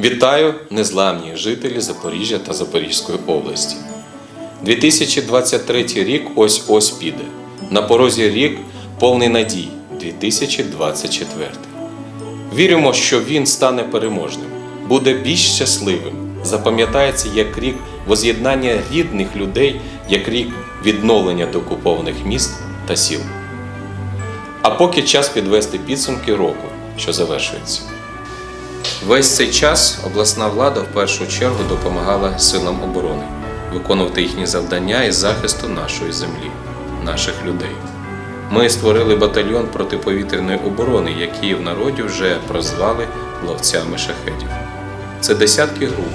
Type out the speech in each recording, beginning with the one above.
Вітаю незламні жителі Запоріжжя та Запорізької області. 2023 рік ось ось піде. На порозі рік повний надій 2024. Віримо, що він стане переможним, буде більш щасливим, запам'ятається як рік воз'єднання рідних людей, як рік відновлення деокупованих міст та сіл. А поки час підвести підсумки року, що завершується. Весь цей час обласна влада в першу чергу допомагала силам оборони виконувати їхні завдання із захисту нашої землі, наших людей. Ми створили батальйон протиповітряної оборони, який в народі вже прозвали ловцями шахетів. Це десятки груп,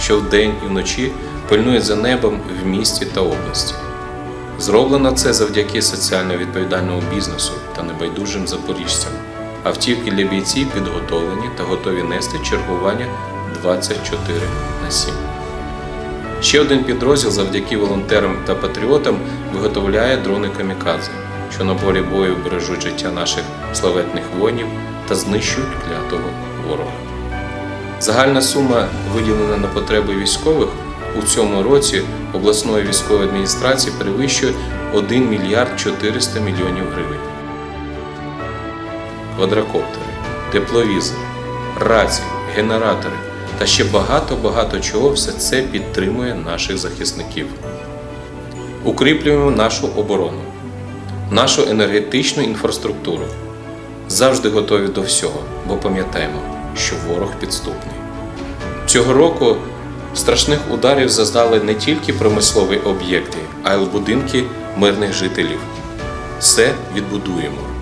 що вдень і вночі пильнують за небом в місті та області. Зроблено це завдяки соціально відповідальному бізнесу та небайдужим запоріжцям. Автівки для бійців підготовлені та готові нести чергування 24 на 7. Ще один підрозділ завдяки волонтерам та патріотам виготовляє дрони камікадзе, що на полі бою бережуть життя наших славетних воїнів та знищують клятого ворога. Загальна сума, виділена на потреби військових, у цьому році обласної військової адміністрації перевищує 1 мільярд 400 мільйонів гривень квадрокоптери, тепловізори, рації, генератори та ще багато-багато чого все це підтримує наших захисників. Укріплюємо нашу оборону, нашу енергетичну інфраструктуру. Завжди готові до всього, бо пам'ятаємо, що ворог підступний. Цього року страшних ударів зазнали не тільки промислові об'єкти, а й будинки мирних жителів. Все відбудуємо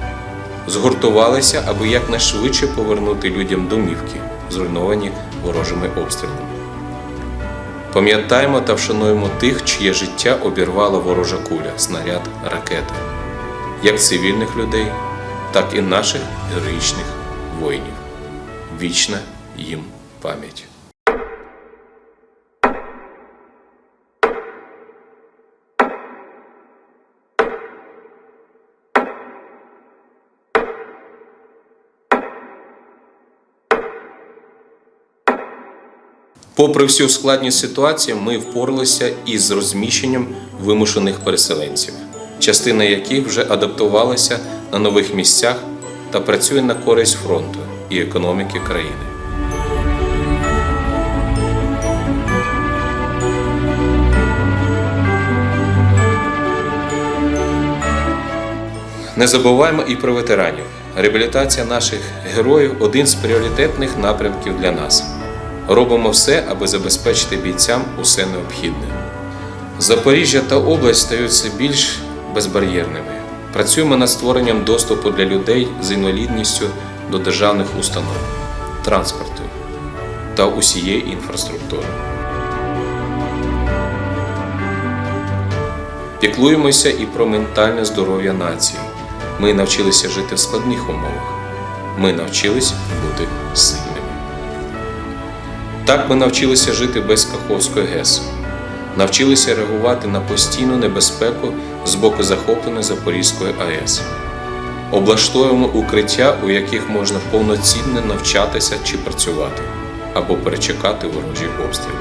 згуртувалися, аби якнайшвидше повернути людям домівки, зруйновані ворожими обстрілами. Пам'ятаємо та вшануємо тих, чиє життя обірвала ворожа куля, снаряд, ракета, як цивільних людей, так і наших героїчних воїнів. Вічна їм пам'ять. Попри всю складність ситуації, ми впоралися із розміщенням вимушених переселенців, частина яких вже адаптувалася на нових місцях та працює на користь фронту і економіки країни. Не забуваємо і про ветеранів. Реабілітація наших героїв один з пріоритетних напрямків для нас. Робимо все, аби забезпечити бійцям усе необхідне. Запоріжжя та область стають все більш безбар'єрними. Працюємо над створенням доступу для людей з інвалідністю до державних установ, транспорту та усієї інфраструктури. Піклуємося і про ментальне здоров'я нації. Ми навчилися жити в складних умовах. Ми навчились бути сильними. Так ми навчилися жити без Каховської ГЕС, навчилися реагувати на постійну небезпеку з боку захопленої Запорізької АЕС. Облаштовуємо укриття, у яких можна повноцінно навчатися чи працювати, або перечекати ворожі обстріли.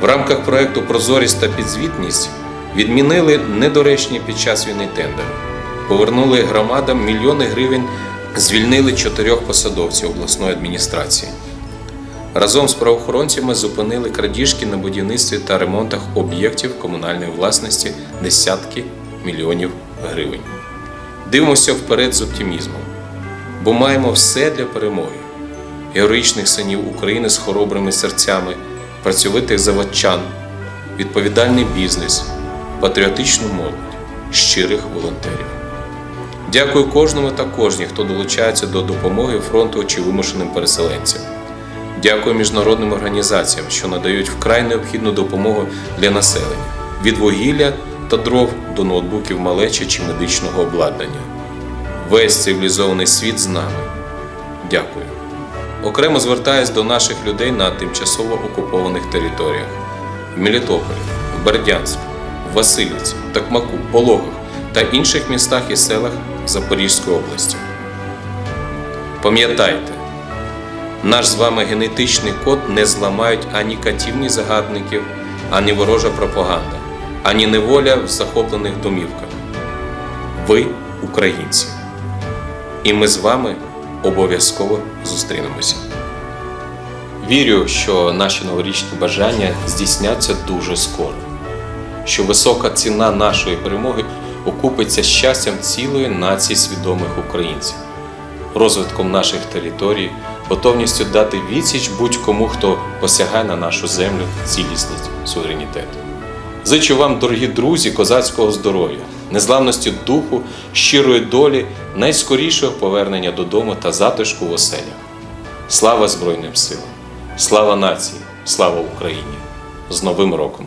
В рамках проєкту Прозорість та підзвітність відмінили недоречні під час війни тендери, повернули громадам мільйони гривень, звільнили чотирьох посадовців обласної адміністрації. Разом з правоохоронцями зупинили крадіжки на будівництві та ремонтах об'єктів комунальної власності десятки мільйонів гривень. Дивимося вперед з оптимізмом, бо маємо все для перемоги: героїчних синів України з хоробрими серцями, працьовитих заводчан, відповідальний бізнес, патріотичну молодь, щирих волонтерів. Дякую кожному та кожній, хто долучається до допомоги фронту чи вимушеним переселенцям. Дякую міжнародним організаціям, що надають вкрай необхідну допомогу для населення від вугілля та дров до ноутбуків малечі чи медичного обладнання. Весь цивілізований світ з нами. Дякую. Окремо звертаюсь до наших людей на тимчасово окупованих територіях в Мелітополі, в Бердянську, в Васильівці, Токмаку, Пологах та інших містах і селах Запорізької області. Пам'ятайте, наш з вами генетичний код не зламають ані катівні загадників, ані ворожа пропаганда, ані неволя в захоплених домівках. Ви українці. І ми з вами обов'язково зустрінемося. Вірю, що наші новорічні бажання здійсняться дуже скоро, що висока ціна нашої перемоги окупиться щастям цілої нації свідомих українців, розвитком наших територій, готовністю дати відсіч будь-кому, хто посягає на нашу землю цілісність, суверенітет. Зичу вам, дорогі друзі, козацького здоров'я, незламності духу, щирої долі, найскорішого повернення додому та затишку в оселях. Слава Збройним силам! Слава нації! Слава Україні! З Новим роком!